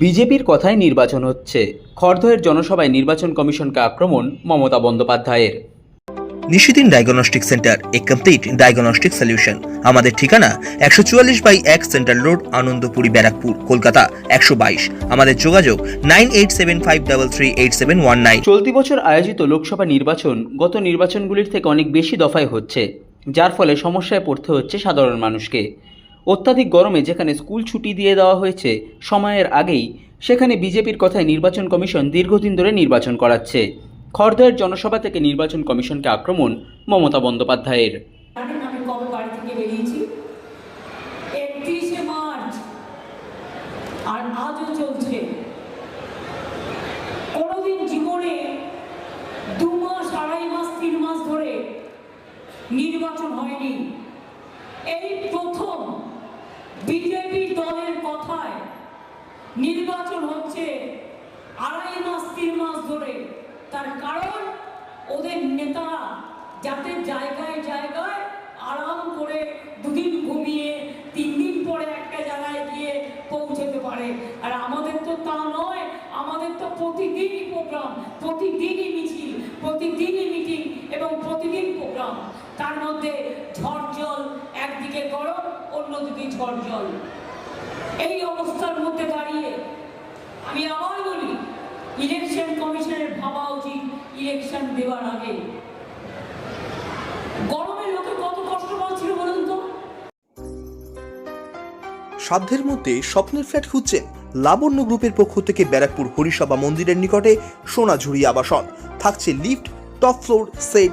বিজেপির কথায় নির্বাচন হচ্ছে। খড়দহের জনসভায় নির্বাচন কমিশনকে আক্রমণ মমতা বন্দ্যোপাধ্যায়ের। নিশিদিন ডায়াগনস্টিক সেন্টার এ কমপ্লিট ডায়াগনস্টিক সলিউশন। আমাদের ঠিকানা একশো চুয়াল্লিশ বাই এক সেন্ট্রাল রোড আনন্দপুরি ব্যারাকপুর কলকাতা একশো বাইশ। আমাদের যোগাযোগ nine eight seven five double three eight seven one nine. চলতি বছর আয়োজিত লোকসভা নির্বাচন গত নির্বাচনগুলির থেকে অনেক বেশি দফায় হচ্ছে যার ফলে সমস্যায় পড়তে হচ্ছে সাধারণ মানুষকে। অত্যাধিক গরমে যেখানে স্কুল ছুটি দিয়ে দেওয়া হয়েছে, সময়ের আগেই সেখানে বিজেপির কথায় নির্বাচন কমিশন দীর্ঘদিন ধরে নির্বাচন করাচ্ছে। খড়দহের জনসভা থেকে নির্বাচন কমিশনকে আক্রমণ মমতা বন্দ্যোপাধ্যায়ের। নির্বাচন হয়নি। এই প্রথম বিজেপি দলের কথায় নির্বাচন হচ্ছে আড়াই মাস, তিন মাস ধরে। তার কারণ, ওদের নেতারা যাতে জায়গায় জায়গায় আরাম করে দুদিন ঘুমিয়ে, তিন দিন পরে একটা জায়গায় গিয়ে পৌঁছতে পারে। আর আমাদের তো তা নয়, আমাদের তো প্রতিদিনই প্রোগ্রাম প্রতিদিনই মিছিল, প্রতিদিনই মিটিং এবং প্রতিদিন প্রোগ্রাম তার মধ্যে ঝড় জল একদিকে গরম, অন্যদিকে ঝড় জল। এই অবস্থার মধ্যে দাঁড়িয়ে আমি আবার বলি ইলেকশন কমিশনের ভাবা উচিত ইলেকশন দেওয়ার আগে। গরমে লোকে কত কষ্ট পাচ্ছিল বলুন তো? সাধ্যের মধ্যে স্বপ্নের ফ্ল্যাট খুঁজছেন লাবণ্য গ্রুপের পক্ষ থেকে ব্যারাকপুর হরিসভা মন্দিরের নিকটে সোনাঝুরি আবাসন। থাকছে lift, top floor set